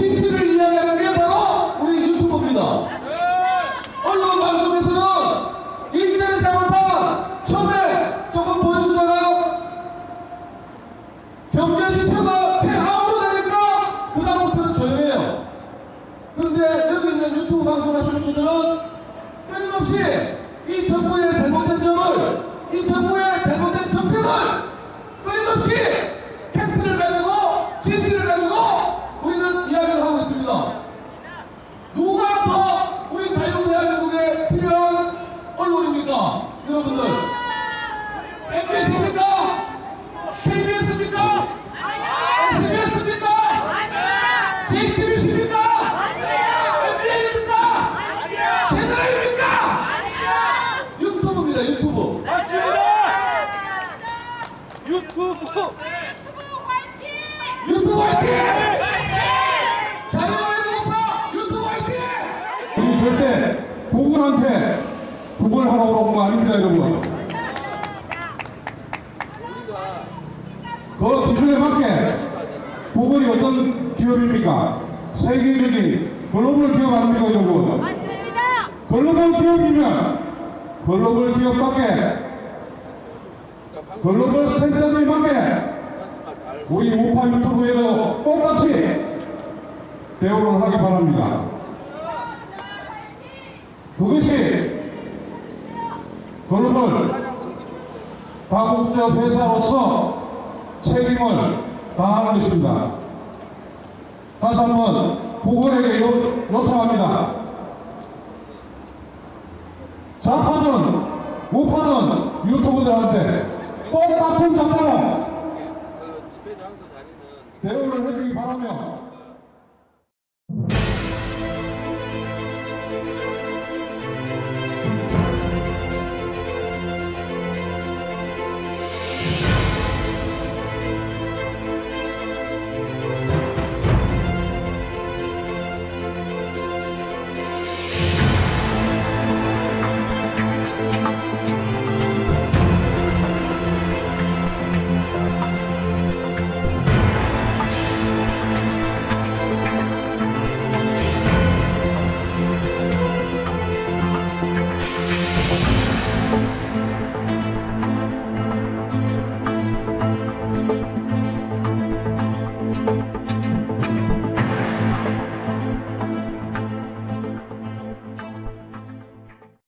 진실을 이야기하는 게 바로 우리 유튜브입니다. 언론 방송에서는 인터넷 상황판 처음에 조금 보여주다가 경제 지표가 최하로 되니까 그다음부터는 조용해요. 그런데 여기 있는 유튜브 방송하시는 분들은 끊임없이 이 정부의 잘못된 점을 이 정부의 잘못된 정책을 끊임없이 팩트를 가지고 진실을 가지고 우리는 이야기를 하고 있습니다. 누가 더 우리 자유대한민국에 필요한 언론입니까? 여러분들 MBC입니까? KBS입니까? SBS입니까? JTBC입니까? MBN입니까? 채널A입니까? 유튜브입니다 유튜브 맞습니다. 유튜브 유튜브 화이팅! 자유의 목파 유튜브 화이팅! 우리 절대 보건한테 보건하러 온거 아닙니다, 여러분. 그 기준에 맞게 보건이 어떤 기업입니까? 세계적인 글로벌 기업 아닙니까, 여러분? 맞습니다. 글로벌 기업이면 글로벌 기업밖에 글로벌 스탠다드에 맞게 우리 우파 유튜브에도 똑같이 대우를 하기 바랍니다. 그것이 글로벌 다국적 회사로서 책임을 다하는 것입니다. 다시 한번 보건에게 요- 요청합니다. 좌파든 우파든 유튜브들한테 똑같은 정도로 대우를 해주기 바라며